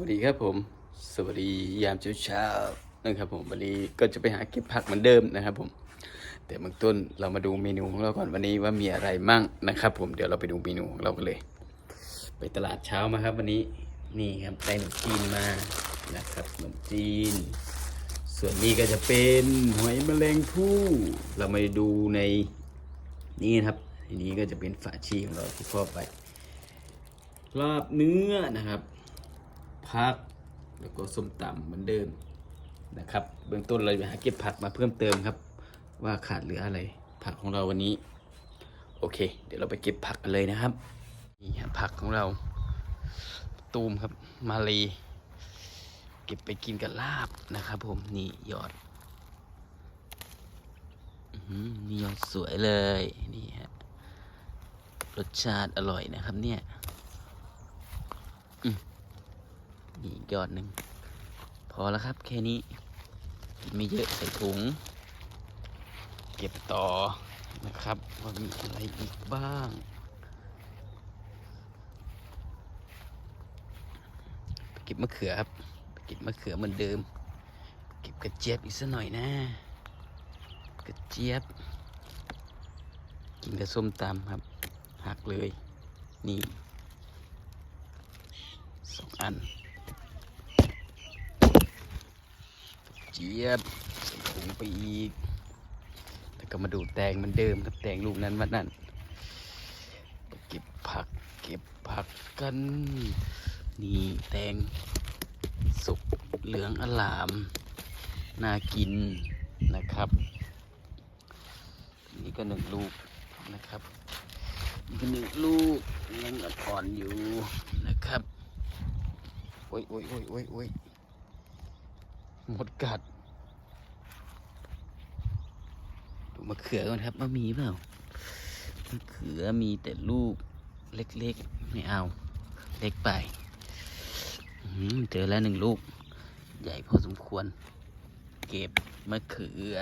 วัสดีครับผม สวัสดียามเช้าๆนะครับผมวันนี้ก็จะไปหาเก็บผักเหมือนเดิมนะครับผม แต่เบื้องต้นเรามาดูเมนูของเราก่อนวันนี้ว่ามีอะไรมั่งนะครับ ผมเดี๋ยวเราไปดูเมนูของเรากันเลย ไปตลาดเช้ามาครับ วันนี้นี่ครับได้ขนมจีนมานะครับขนมจีน ส่วนนี้ก็จะเป็นหอยแมลงภู่เรามาดูในนี่ครับทีนี้ก็จะเป็นฝาชีของเราที่ครอบไปลาบเนื้อนะครับ ผัก แล้วก็ส้มตำเหมือนเดิมนะครับ เบื้องต้นเราจะหาเก็บผักมาเพิ่มเติมครับ ว่าขาดเหลืออะไร ผักของเราวันนี้ โอเค เดี๋ยวเราไปเก็บผักกันเลยนะครับนี่ผักของเรา ตูมครับมาลีเก็บไปกินกับลาบนะครับ ผมนี่ยอดนี่ยอดสวยเลยนี่ฮะรสชาติอร่อยนะครับเนี่ยนี่ อีกยอดหนึ่ง พอแล้วครับแค่นี้ กินไม่เยอะใส่ถุง เก็บต่อนะครับว่ามีอะไรอีกบ้าง เก็บมะเขือครับ เก็บมะเขือเหมือนเดิม เก็บกระเจี๊ยบอีกสักหน่อยนะ กระเจี๊ยบ กินกับส้มตำครับ หักเลย นี่สองอัน เจี๊ยบใส่ถุงไปอีก แล้วก็มาดูแตงมันเดิมครับแตงลูกนั้นวันนั้นเก็บผัก เก็บผักกัน นี่แตงสุกเหลืองอลาม น่ากินนะครับ นี่ก็หนึ่งลูกนะครับนี่ก็หนึ่งลูกยังอ่อนอยู่นะครับโอ้ยโอ้ยโอ้ยโอ้ยโอ้ย หมดกัด ดูมะเขือก่อนครับว่ามีเปล่ามะเขือมีแต่ลูกเล็กๆ ไม่เอา เล็กไปเจอแล้วหนึ่งลูก ใหญ่พอสมควร เก็บมะเขือ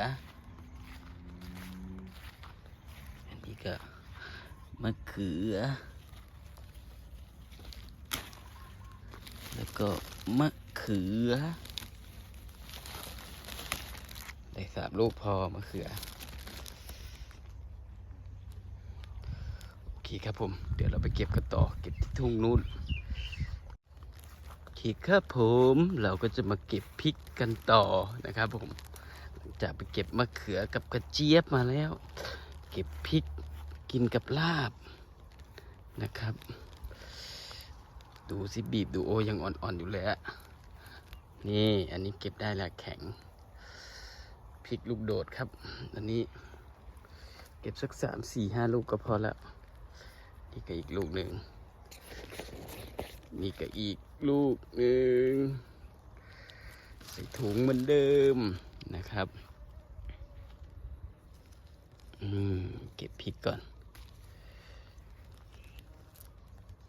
อันนี้ก็มะเขือ แล้วก็มะเขือ สามลูกพอมะเขือ โอเคครับผม เดี๋ยวเราไปเก็บกันต่อ เก็บที่ทุ่งนู้นโอเคครับผม เราก็จะมาเก็บพริกกันต่อนะครับผมจากไปเก็บมะเขือกับกระเจี๊ยบมาแล้ว เก็บพริกกินกับลาบนะครับ ดูสิบีบดูโอยังอ่อนๆอยู่เลยอะนี่อันนี้เก็บได้แล้วแข็ง ริกลูกโดดครับ อันนี้ เก็บสักสามสี่ห้าลูกก็พอแล้วนี่ก็อีกลูกหนึ่งนี่ก็อีกลูกหนึ่งใส่ถุงเหมือนเดิมนะครับอืมเก็บพริกก่อน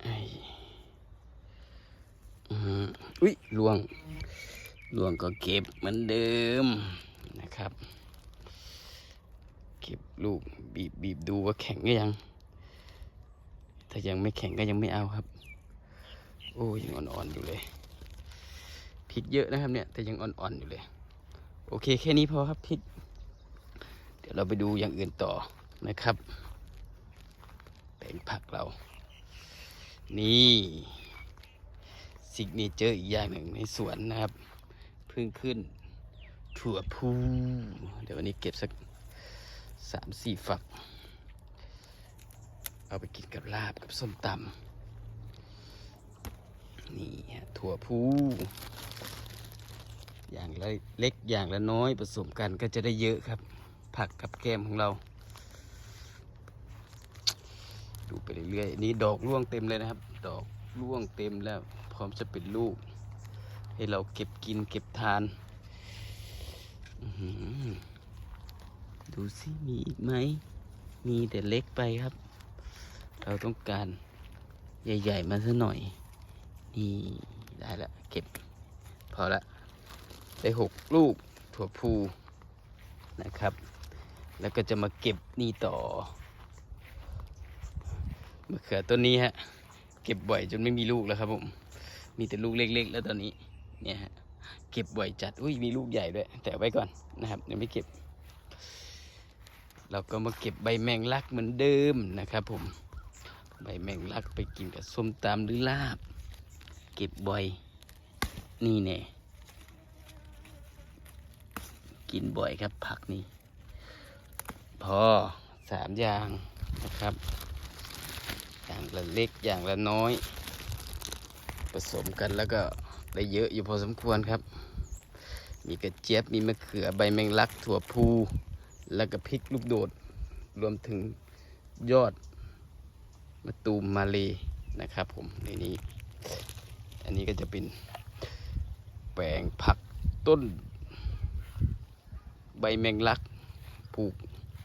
ไออืมอุ้ยลวงลวงก็เก็บเหมือนเดิม นะครับ เก็บลูกบีบบีบดูว่าแข็งหรือยัง ถ้ายังไม่แข็งก็ยังไม่เอาครับ โอ้ยังอ่อนๆอยู่เลยพริกเยอะนะครับเนี่ย แต่ยังอ่อนๆอยู่เลย โอเคแค่นี้พอครับพริก เดี๋ยวเราไปดูอย่างอื่นต่อนะครับแปลงผักเรา นี่สิกเนเจออีกอย่างหนึ่งในสวนนะครับ เพิ่งขึ้น ถั่วพูเดี๋ยววันนี้เก็บสักสามสี่ฝัก เอาไปกินกับลาบกับส้มตำนี่ฮะถั่วพูอย่างละเล็กอย่างละน้อยผสมกันก็จะได้เยอะครับ ผักกับแก้มของเรา ดูไปเรื่อยๆนี่ดอกร่วงเต็มเลยนะครับ ดอกร่วงเต็มแล้ว พร้อมจะเป็นลูก ให้เราเก็บกินเก็บทาน ดูสิมีอีกไหม มีแต่เล็กไปครับ เราต้องการใหญ่ๆมาสักหน่อย นี่ ได้ละ เก็บ พอละ ได้หกลูกถั่วพูนะครับ แล้วก็จะมาเก็บนี่ต่อมะเขือต้นนี้ฮะ เก็บบ่อยจนไม่มีลูกแล้วครับผม มีแต่ลูกเล็กๆ แล้วตอนนี้ เนี่ยฮะ เก็บบ่อยจัด อุ้ยมีลูกใหญ่ด้วย แต่ไว้ก่อนนะครับยังไม่เก็บ เราก็มาเก็บใบแมงลักเหมือนเดิมนะครับผม ใบแมงลักไปกินกับส้มตำหรือลาบ เก็บบ่อย นี่แน่กินบ่อยครับผักนี่พอสามอย่างนะครับ อย่างละเล็กอย่างละน้อย ผสมกันแล้วก็ได้เยอะอยู่พอสมควรครับ มีกระเจี๊ยบมีมะเขือใบแมงลักถั่วพูแล้วก็พริกลูกโดด รวมถึงยอดมะตูมมาเลนะครับ ผมในนี้ อันนี้ก็จะเป็นแปลงผักต้น ใบแมงลักปลูก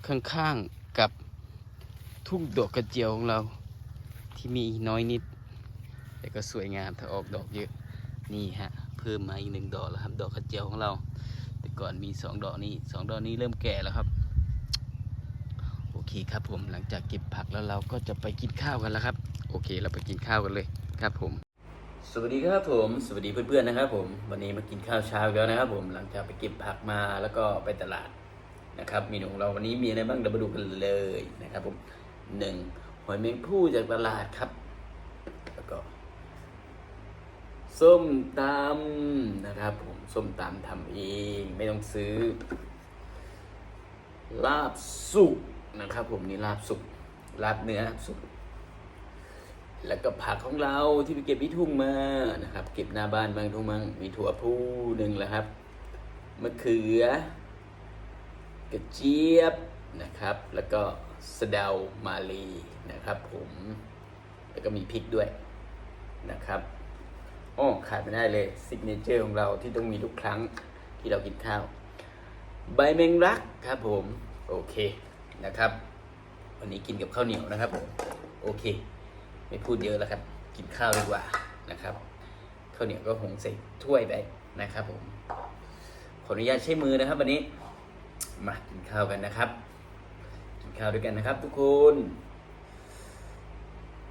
ข้างๆกับทุ่งดอกกระเจียวของเราที่มีน้อยนิด แต่ก็สวยงามถ้าออกดอกเยอะนี่ฮะ เพิ่มมาอีกหนึ่งดอกแล้วครับ ดอกกระเจียวของเรา แต่ก่อนมีสองดอกนี้สองดอกนี้เริ่มแก่แล้วครับ โอเคครับผมหลังจากเก็บผักแล้วเราก็จะไปกินข้าวกันแล้วครับ โอเค เราไปกินข้าวกันเลยครับผม สวัสดีครับผม สวัสดีเพื่อนๆนะครับ ผมวันนี้มากินข้าวเช้าแล้วนะครับ ผมหลังจากไปเก็บผักมาแล้วก็ไปตลาดนะครับเมนูของเราวันนี้มีอะไรบ้างเรามาดูกันเลยนะครับผมหนึ่งหอยแมงผู้จากตลาดครับ แล้วก็ ส้มตำนะครับผมส้มตำทำเองไม่ต้องซื้อ ลาบสุกนะครับ ผมนี่ลาบสุกลาบเนื้อสุกแล้วก็ผักของเราที่ไปเก็บที่ทุ่งมานะครับ เก็บหน้าบ้านบางทุ่งมังมีถั่วพูหนึ่งแล้วครับมะเขือกระเจี๊ยบนะครับ แล้วก็สะเดามาลีนะครับ ผม แล้วก็มีพริกด้วยนะครับ โอ้ขาดไม่ได้เลยซิกเนเจอร์ของเราที่ต้องมีทุกครั้งที่เรากินข้าว ใบแมงลักครับผม โอเคนะครับ วันนี้กินกับข้าวเหนียวนะครับผมโอเค ไม่พูดเยอะแล้วครับ กินข้าวดีกว่านะครับข้าวเหนียวก็หงใส่ถ้วยไปนะครับผมขออนุญาตใช้มือนะครับ วันนี้มากินข้าวกันนะครับ กินข้าวด้วยกันนะครับ ทุกคน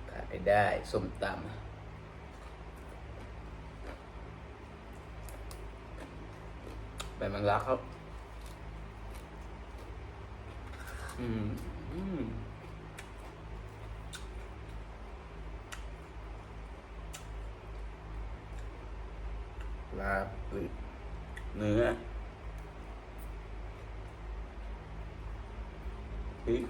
ขาดไม่ได้ส้มตำ ใบบมังลักครับอืมอืมลาบหรือเนื้อพริก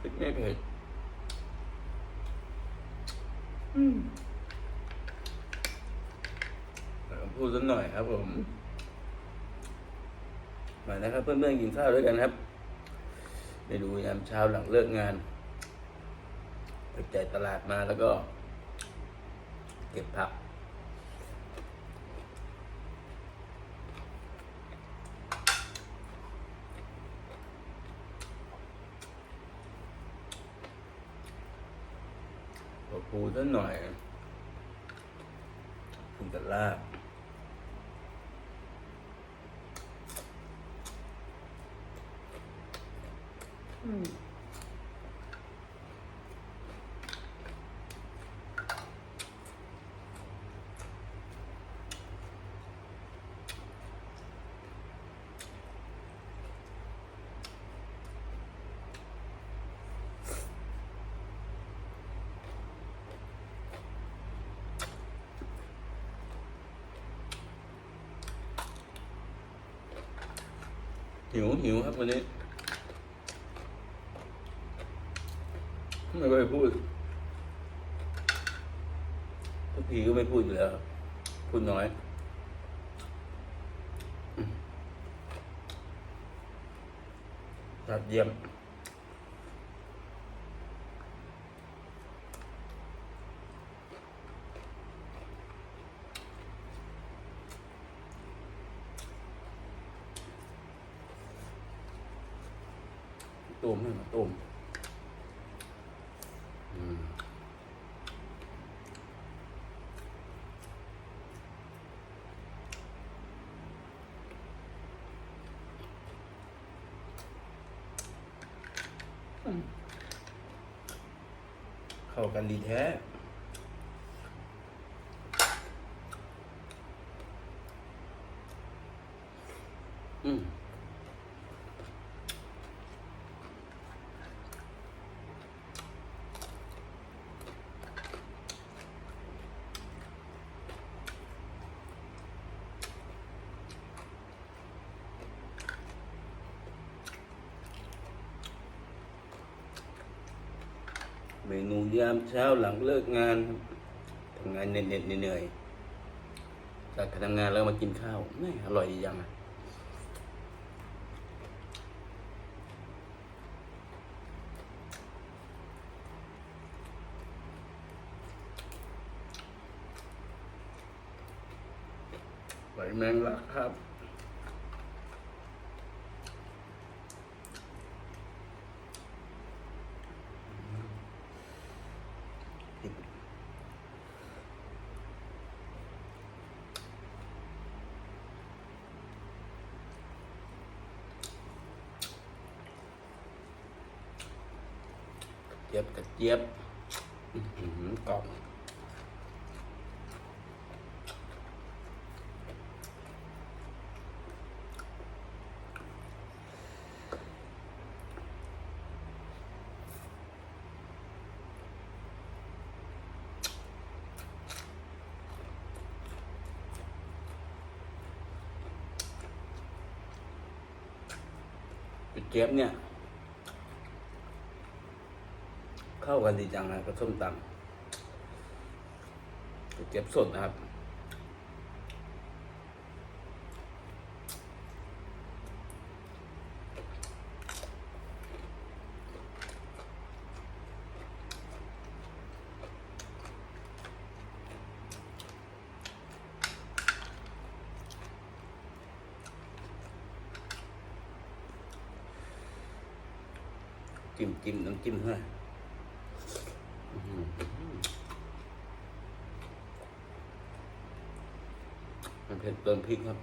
พริกไม่เผ็ด อืมเดี๋ยว พูดสักหน่อยครับผมมานะครับ เพื่อนๆกินข้าวด้วยกันครับไปดูยามเช้าหลังเลิกงานไปจ่ายตลาดมาแล้วก็ เก็บผักขอปูสักหน่อยถึงจะลาบ อืมหิวหิวครับวันนี้ ไม่เคยพูดทุกทีก็ไม่พูดอยู่แล้วครับพูดน้อยอืมครับเยี่ยมต้มให้มาต้ม เข้ากันดีแท้ เมนูยามเช้าหลังเลิกงานทำงานเหน็ดเหนื่อยจากการทำงานแล้วมากินข้าวไม่อร่อยดีจังอะไหลแมงลักครับ เจี๊ยบกระเจี๊ยบอื้อหือกรอบกระเจี๊ยบเนี่ย เข้ากันดีจังนะกับส้มตำเจี๊ยบสดนะครับจิ้มจิ้มน้ำจิ้มเท่าไหร่ มันเผ็ดเติมพริกครับ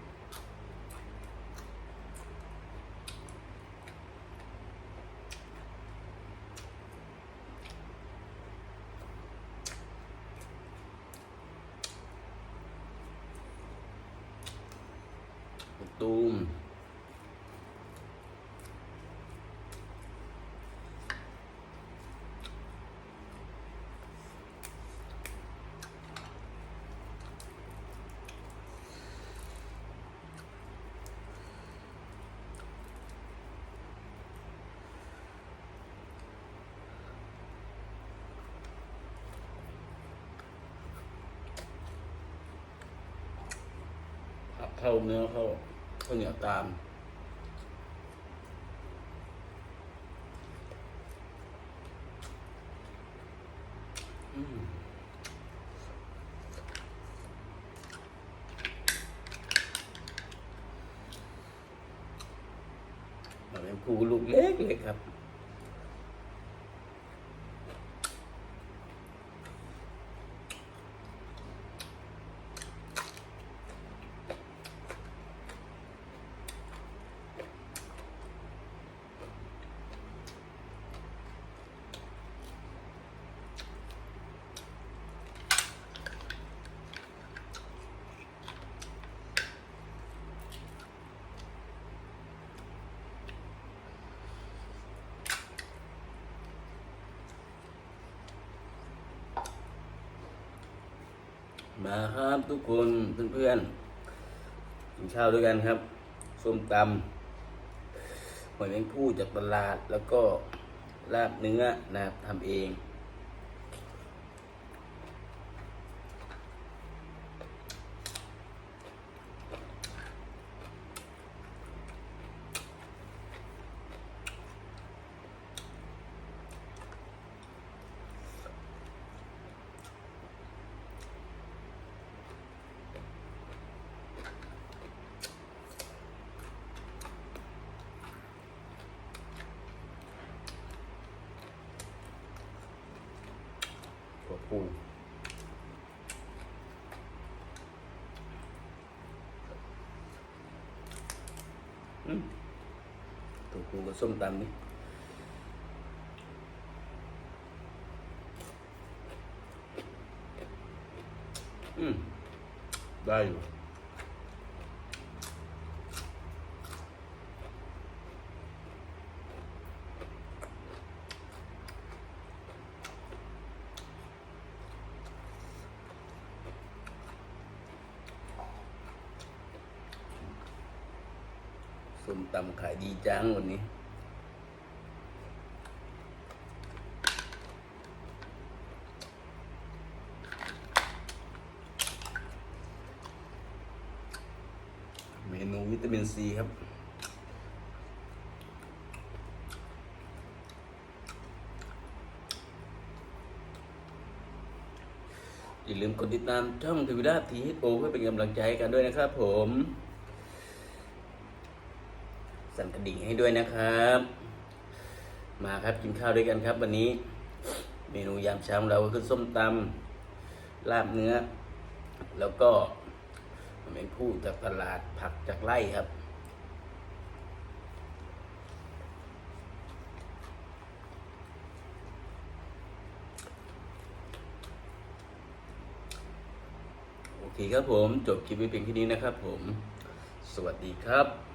ตูมผัก เข้าเนื้อเข้าข้าวเหนียวตาม อืมมันเป็นภูลูกเล็กเลยครับ ครับทุกคนเพื่อนๆกินข้าวด้วยกันครับส้มตำหอยแมงผู้จากตลาดแล้วก็ลาบเนื้อนะครับทำเอง cùi ừ. thử cùng với sâm tan đi ừ. đây rồi ส้มตำขายดีจังวันนี้ เมนูวิตามินซีครับอย่าลืมกดติดตามช่องทวิดาทีโอเพื่อเป็นกำลังใจกันด้วยนะครับผม สั่นกระดิ่งให้ด้วยนะครับ มาครับกินข้าวด้วยกันครับ วันนี้ เมนูยามเช้าของเราก็คือส้มตำลาบเนื้อ แล้วก็แมงผู้จากตลาดผักจากไร่ครับโอเคครับผม จบคลิปไว้เพียงแค่นี้นะครับผม สวัสดีครับ